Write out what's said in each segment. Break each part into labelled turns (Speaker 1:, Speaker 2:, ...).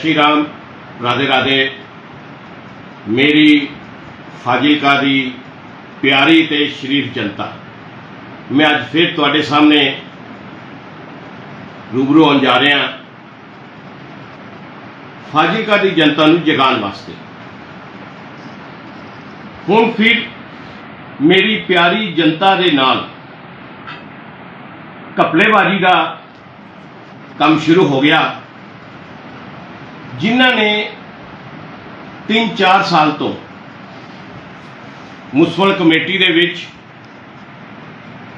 Speaker 1: ਸ਼੍ਰੀ ਰਾਮ ਰਾਧੇ ਰਾਧੇ। ਮੇਰੀ ਫਾਜ਼ਿਲਕਾ ਦੀ ਪਿਆਰੀ ਤੇ ਸ਼ਰੀਫ ਜਨਤਾ, ਮੈਂ ਅੱਜ ਫਿਰ ਤੁਹਾਡੇ ਸਾਹਮਣੇ ਰੂਬਰੂ ਹੋਣ ਜਾ ਰਿਹਾ ਫਾਜ਼ਿਲਕਾ ਦੀ ਜਨਤਾ ਨੂੰ ਜਗਾਉਣ ਵਾਸਤੇ। ਹੁਣ ਫਿਰ ਮੇਰੀ ਪਿਆਰੀ ਜਨਤਾ ਦੇ ਨਾਲ ਕਪਲੇਬਾਜ਼ੀ ਦਾ ਕੰਮ ਸ਼ੁਰੂ ਹੋ ਗਿਆ। ਜਿਨ੍ਹਾਂ ਨੇ 3-4 ਸਾਲ ਤੋਂ ਮੁਸਫਲ ਕਮੇਟੀ ਦੇ ਵਿੱਚ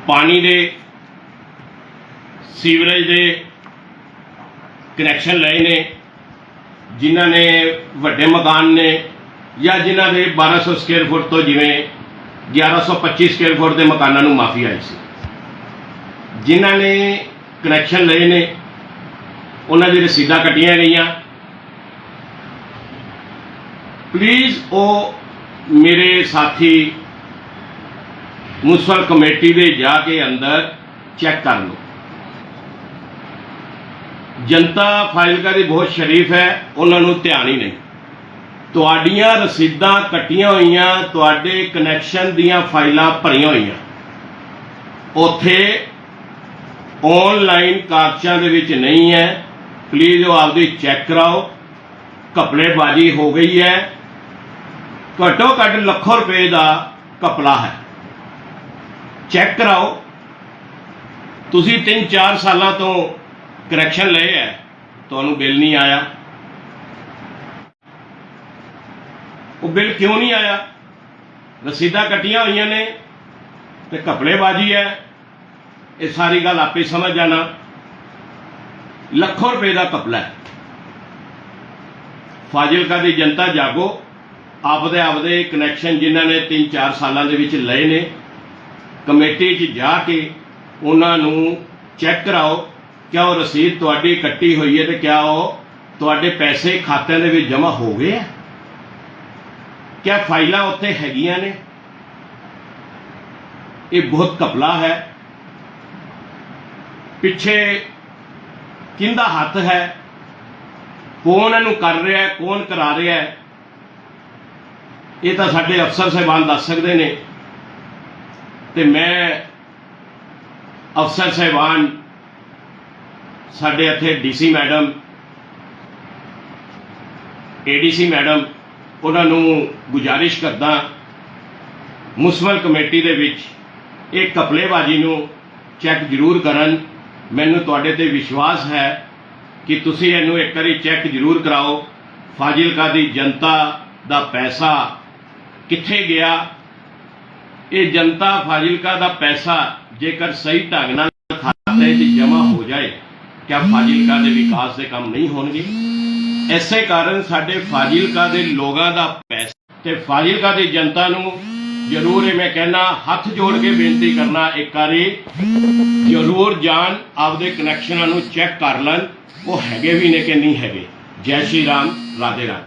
Speaker 1: ਪਾਣੀ ਦੇ, ਸੀਵਰੇਜ ਦੇ ਕਨੈਕਸ਼ਨ ਲਏ ਨੇ, ਜਿਨ੍ਹਾਂ ਨੇ ਵੱਡੇ ਮਕਾਨ ਨੇ ਜਾਂ ਜਿਨ੍ਹਾਂ ਦੇ 1200 ਸਕੁਅਰ ਫੁੱਟ ਤੋਂ ਜਿਵੇਂ 1125 ਸਕੁਅਰ ਫੁੱਟ ਦੇ ਮਕਾਨਾਂ ਨੂੰ ਮਾਫੀ ਆਈ ਸੀ। ਜਿਨ੍ਹਾਂ ਨੇ ਕਨੈਕਸ਼ਨ ਲਏ ਨੇ, ਉਹਨਾਂ ਦੀ ਰਸੀਦਾਂ ਕੱਟੀਆਂ ਗਈਆਂ। ਪਲੀਜ਼ ਉਹ ਮੇਰੇ ਸਾਥੀ ਮੁਨਸਪਲ ਕਮੇਟੀ ਦੇ ਜਾ ਕੇ ਅੰਦਰ ਚੈੱਕ ਕਰ ਲਓ। ਜਨਤਾ ਫਾਈਲਕਾ ਦੀ ਬਹੁਤ ਸ਼ਰੀਫ ਹੈ, ਉਹਨਾਂ ਨੂੰ ਧਿਆਨ ਹੀ ਨਹੀਂ। ਤੁਹਾਡੀਆਂ ਰਸੀਦਾਂ ਕੱਟੀਆਂ ਹੋਈਆਂ, ਤੁਹਾਡੇ ਕਨੈਕਸ਼ਨ ਦੀਆਂ ਫਾਈਲਾਂ ਭਰੀਆਂ ਹੋਈਆਂ। ਉੱਥੇ ਆਨਲਾਈਨ ਕਾਗਜ਼ਾਂ ਦੇ ਵਿੱਚ ਨਹੀਂ ਹੈ। ਪਲੀਜ਼ ਉਹ ਆਪਦੀ ਚੈੱਕ ਕਰਾਓ। ਘਪਲੇਬਾਜ਼ੀ ਹੋ ਗਈ ਹੈ। ਘੱਟੋ ਘੱਟ ਲੱਖੋਂ ਰੁਪਏ ਦਾ ਕਪਲਾ ਹੈ। ਚੈੱਕ ਕਰਾਓ। ਤੁਸੀਂ 3-4 ਸਾਲਾਂ ਤੋਂ ਕਰੈਕਸ਼ਨ ਲਏ ਹੈ। ਤੁਹਾਨੂੰ ਬਿੱਲ ਨਹੀਂ ਆਇਆ। ਉਹ ਬਿੱਲ ਕਿਉਂ ਨਹੀਂ ਆਇਆ? ਰਸੀਦਾਂ ਕੱਟੀਆਂ ਹੋਈਆਂ ਨੇ ਤੇ ਕਪੜੇਬਾਜ਼ੀ ਹੈ। ਇਹ ਸਾਰੀ ਗੱਲ ਆਪੇ ਸਮਝ ਜਾਣਾ। ਲੱਖੋਂ ਰੁਪਏ ਦਾ ਕਪਲਾ ਹੈ। ਫਾਜ਼ਿਲਕਾ ਦੀ ਜਨਤਾ ਜਾਗੋ। ਆਪਦੇ ਆਪਦੇ ਕਨੈਕਸ਼ਨ ਜਿਨ੍ਹਾਂ ਨੇ 3-4 ਸਾਲਾਂ ਦੇ ਵਿੱਚ ਲਏ ਨੇ, ਕਮੇਟੀ 'ਚ ਜਾ ਕੇ ਉਹਨਾਂ ਨੂੰ ਚੈੱਕ ਕਰਾਓ, ਕਿਆ ਉਹ ਰਸੀਦ ਤੁਹਾਡੀ ਕੱਟੀ ਹੋਈ ਹੈ ਤੇ ਕਿਆ ਉਹ ਤੁਹਾਡੇ ਪੈਸੇ ਖਾਤਿਆਂ ਦੇ ਵਿੱਚ ਜਮ੍ਹਾਂ ਹੋ ਗਏ ਆ? ਕਿਆ ਫਾਈਲਾਂ ਉੱਥੇ ਹੈਗੀਆਂ ਨੇ? ਇਹ ਬਹੁਤ ਘਪਲਾ ਹੈ। ਪਿੱਛੇ ਕਿੰਦਾ ਹੱਥ ਹੈ? ਕੌਣ ਇਹਨੂੰ ਕਰ ਰਿਹਾ ਹੈ, ਕੌਣ ਕਰਾ ਰਿਹਾ ਹੈ? ਇਹ ਤਾਂ ਸਾਡੇ ਅਫਸਰ ਸਾਹਿਬਾਨ ਦੱਸ ਸਕਦੇ ਨੇ। ਤੇ ਮੈਂ ਅਫਸਰ ਸਾਹਿਬਾਨ ਸਾਡੇ ਇੱਥੇ ਡੀਸੀ ਮੈਡਮ ਏਡੀਸੀ ਮੈਡਮ, ਉਹਨਾਂ ਨੂੰ ਗੁਜਾਰਿਸ਼ ਕਰਦਾ ਮੁਸਮਲ ਕਮੇਟੀ ਦੇ ਵਿੱਚ ਇਹ ਕਪਲੇਬਾਜ਼ੀ ਨੂੰ ਚੈੱਕ ਜ਼ਰੂਰ ਕਰਨ। ਮੈਨੂੰ ਤੁਹਾਡੇ ਤੇ ਵਿਸ਼ਵਾਸ ਹੈ ਕਿ ਤੁਸੀਂ ਇਹਨੂੰ ਇੱਕ ਵਾਰੀ ਚੈੱਕ ਜ਼ਰੂਰ ਕਰਾਓ। ਫਾਜ਼ਿਲਕਾ ਦੀ ਜਨਤਾ ਦਾ ਪੈਸਾ ਕਿੱਥੇ ਗਿਆ? ਇਹ ਜਨਤਾ ਫਾਜ਼ਿਲਕਾ ਦਾ ਪੈਸਾ ਜੇਕਰ ਸਹੀ ਢੰਗ ਨਾਲ ਖਾਤੇ 'ਚ ਜਮ੍ਹਾਂ ਹੋ ਜਾਏ, ਕਿਆ ਫਾਜ਼ਿਲਕਾ ਦੇ ਵਿਕਾਸ ਦੇ ਕੰਮ ਨਹੀਂ ਹੋਣਗੇ? ਐਸੇ ਕਾਰਨ ਸਾਡੇ ਫਾਜ਼ਿਲਕਾ ਦੇ ਲੋਕਾਂ ਦਾ ਪੈਸਾ ਤੇ ਫਾਜ਼ਿਲਕਾ ਦੀ ਜਨਤਾ ਨੂੰ ਜ਼ਰੂਰ ਇਹ ਮੈਂ ਕਹਿਣਾ, ਹੱਥ ਜੋੜ ਕੇ ਬੇਨਤੀ ਕਰਨਾ ਇੱਕ ਵਾਰੀ, ਜ਼ਰੂਰ ਜਾਣ, ਆਪਦੇ ਕਨੈਕਸ਼ਨਾਂ ਨੂੰ ਚੈੱਕ ਕਰ ਲੈਣ। ਉਹ ਹੈਗੇ ਵੀ ਨੇ ਕਿ ਨਹੀਂ ਹੈਗੇ? ਜੈ ਸ਼੍ਰੀ ਰਾਮ, ਰਾਧੇ ਰਾਮ